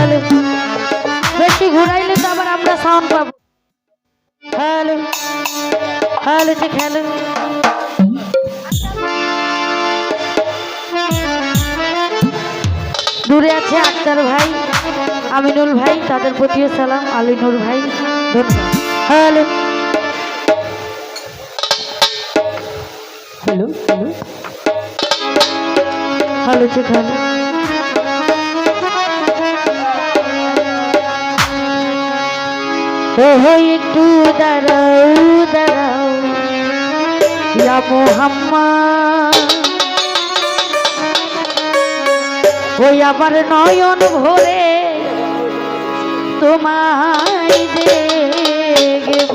Hello বেশি ঘুরাইলে তো আবার আমরা সাউন্ড পাবো। হ্যালো হ্যালো ঠিক হ্যালো দূরে আছে আক্তার ভাই, আমিনুল ভাই, তাদের প্রতিও সালাম, আলিনুর ভাই হ্যালো হ্যালো হ্যালো। হ্যালো ঠিক হ্যালো ওহো একটু দাঁড়াও দাঁড়াও। ইয়া মোহাম্মদ। ওই আবার নয়ন ভরে তোমায় দেখব।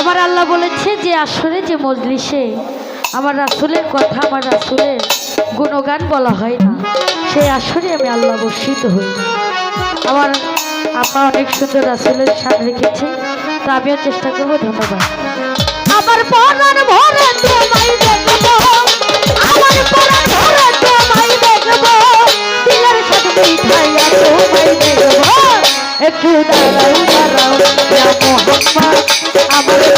আমার আল্লাহ বলেছে যে আসরে যে মজলিসে আমার রাসুলের কথা, আমার রাসুলের গুণগান বলা হয় না, সেই আসরে আমি আল্লাহ বর্ষিত হই। না আমার আপা অনেক সুন্দর রাসেলের সাথে রেখেছি, তা আমিও চেষ্টা করব, ধন্যবাদ। আমার একটু দাঁড়াও দাঁড়াও আমার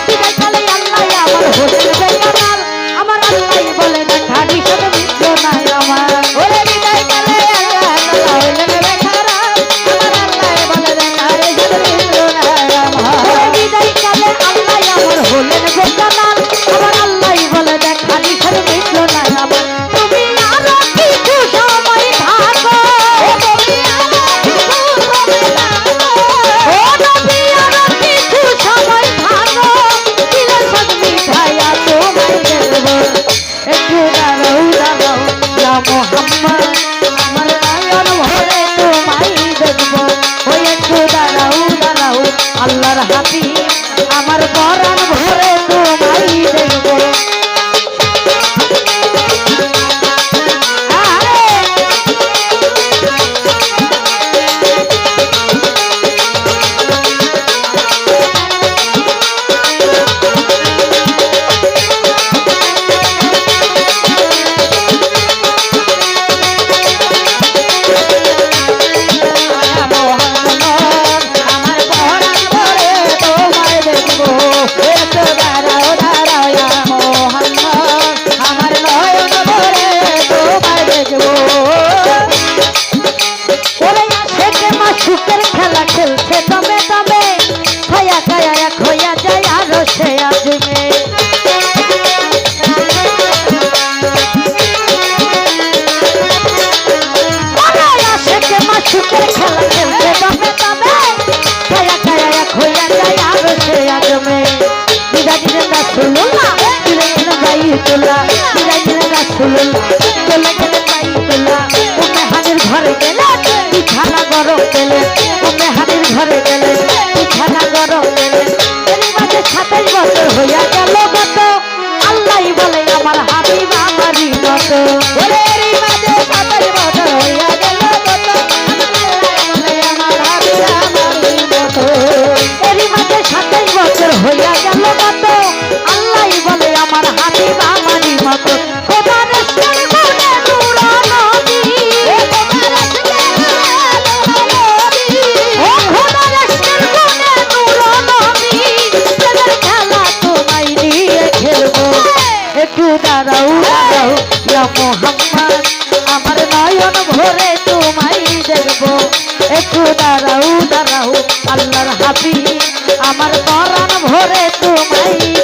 আমার আল্লাহ বলে না খালি সব মিত্র নাই রাসুল্লাহ তুলে তুলে গাই তুলা তুলে তুলে রাসুল্লাহ একটু দাঁড়াও দাঁড়াও। ইয়া মোহাম্মদ, আমার নয়ন ভরে তোমায় দেখব। একটু দাঁড়াও দাঁড়াও, আল্লাহর হাবি আমার পরাণ ভরে তোমায়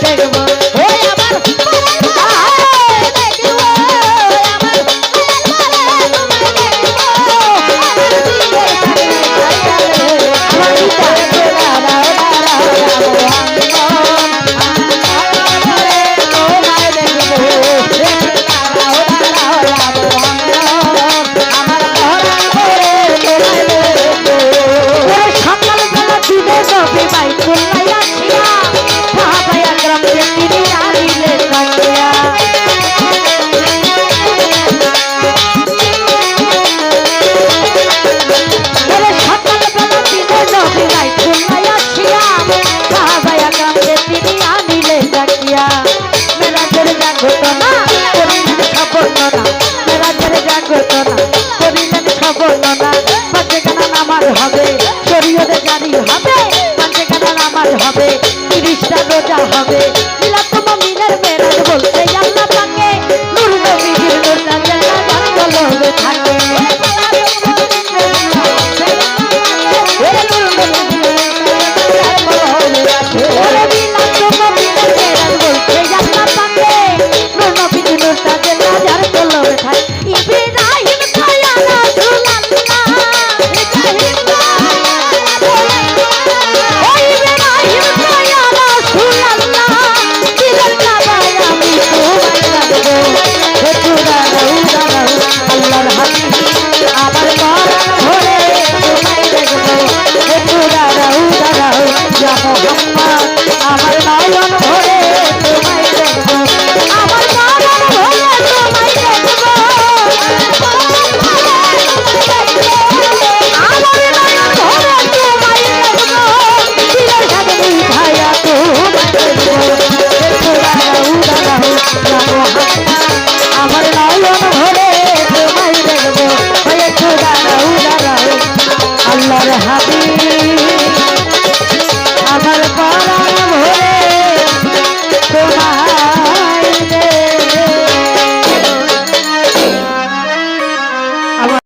হবে তিরিশটা রোজা হবে। আমার